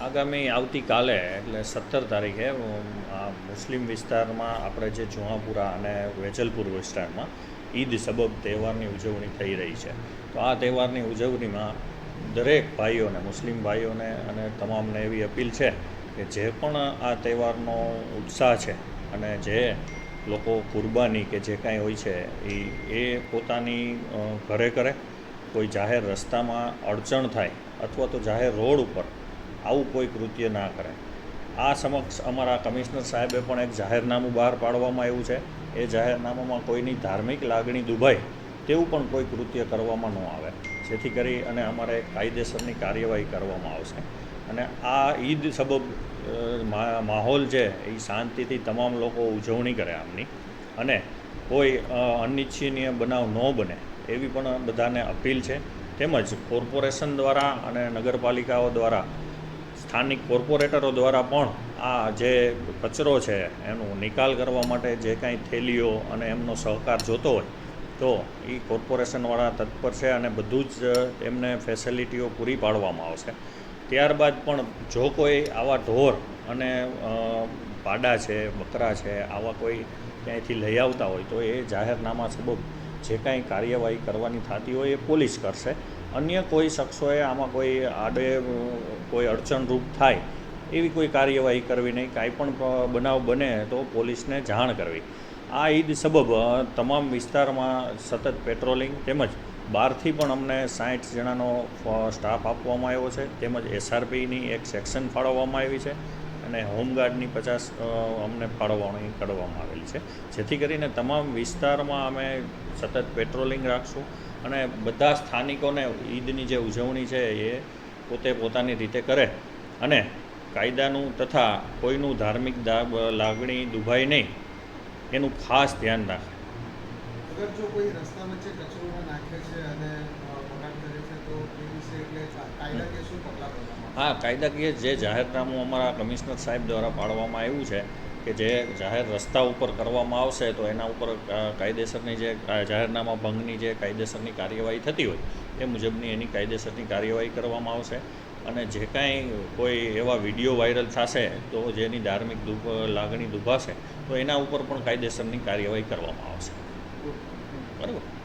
આગામી આવતીકાલે, એટલે સત્તર તારીખે આ મુસ્લિમ વિસ્તારમાં, આપણે જે જુહાપુરા અને વેજલપુર વિસ્તારમાં ઈદ સબબ તહેવારની ઉજવણી થઈ રહી છે. તો આ તહેવારની ઉજવણીમાં દરેક ભાઈઓને, મુસ્લિમ ભાઈઓને અને તમામને એવી અપીલ છે કે જે પણ આ તહેવારનો ઉત્સાહ છે અને જે લોકો કુરબાની કે જે કાંઈ હોય છે એ એ પોતાની ઘરે કરે. કોઈ જાહેર રસ્તામાં અડચણ થાય અથવા તો જાહેર રોડ ઉપર આવું કોઈ કૃત્ય ના કરે આ સમક્ષ અમારા કમિશનર સાહેબે પણ એક જાહેરનામું બહાર પાડવામાં આવ્યું છે. એ જાહેરનામામાં કોઈની ધાર્મિક લાગણી દુભાય તેવું પણ કોઈ કૃત્ય કરવામાં ન આવે. જેથી કરી અને અમારે કાયદેસરની કાર્યવાહી કરવામાં આવશે. અને આ ઈદ સબબ માહોલ છે, એ શાંતિથી તમામ લોકો ઉજવણી કરે આમની. અને કોઈ અનિચ્છનીય બનાવ ન બને એવી પણ બધાને અપીલ છે. તેમજ કોર્પોરેશન દ્વારા અને નગરપાલિકાઓ દ્વારા સ્થાનિક કોર્પોરેટરો દ્વારા પણ આ જે કચરો છે, એનું નિકાલ કરવા માટે જે કાંઈ થેલીઓ અને એમનો સહકાર જોતો હોય, તો એ કોર્પોરેશનવાળા તત્પર છે અને બધું જ એમને ફેસિલિટીઓ પૂરી પાડવામાં આવશે. ત્યારબાદ પણ જો કોઈ આવા ઢોર અને પાડા છે, બકરા છે, આવા કોઈ ક્યાંયથી લઈ આવતા હોય, તો એ જાહેરનામા સબબ જે કાંઈ કાર્યવાહી કરવાની થતી હોય એ પોલીસ કરશે. અન્ય કોઈ શખ્સોએ આમાં કોઈ આડે, કોઈ અડચણરૂપ થાય એવી કોઈ કાર્યવાહી કરવી નહીં, કાંઈ પણ બનાવ બને તો પોલીસને જાણ કરવી. આ ઈદ સબબ તમામ વિસ્તારમાં સતત પેટ્રોલિંગ તેમજ બહારથી પણ અમને સાઠ જણાનો સ્ટાફ આપવામાં આવ્યો છે. તેમજ એસઆરપીની એક સેક્શન ફાળવવામાં આવી છે. અને હોમગાર્ડની પચાસ અમને ફાળવણી કરવામાં આવેલી છે. જેથી કરીને તમામ વિસ્તારમાં અમે સતત પેટ્રોલિંગ રાખશું અને બધા સ્થાનિકોને ઈદની જે ઉજવણી છે એ પોતે પોતાની રીતે કરે અને કાયદાનું તથા કોઈનું ધાર્મિક લાગણી દુભાય નહીં, એનું ખાસ ધ્યાન રાખે. અગર જો કોઈ રસ્તા વચ્ચે કચરો નાખે છે અને અ, બગાડ કરે છે તો એ વિશે એટલે કા- કાયદાકીય શું પગલાં ભરવામાં હા, કાયદાકીય જે જાહેરનામું અમારા કમિશનર સાહેબ દ્વારા પાડવામાં આવ્યું છે કે જે જાહેર રસ્તા ઉપર કરવામાં આવશે તો એના ઉપર કાયદેસરની જે જાહેરનામા ભંગની જે કાયદેસરની કાર્યવાહી થતી હોય, એ મુજબની એની કાયદેસરની કાર્યવાહી કરવામાં આવશે. અને જે કાંઈ કોઈ એવા વીડિયો વાયરલ થશે તો જેની ધાર્મિક દુભ, લાગણી દુભાશે તો એના ઉપર પણ કાયદેસરની કાર્યવાહી કરવામાં આવશે. બરાબર?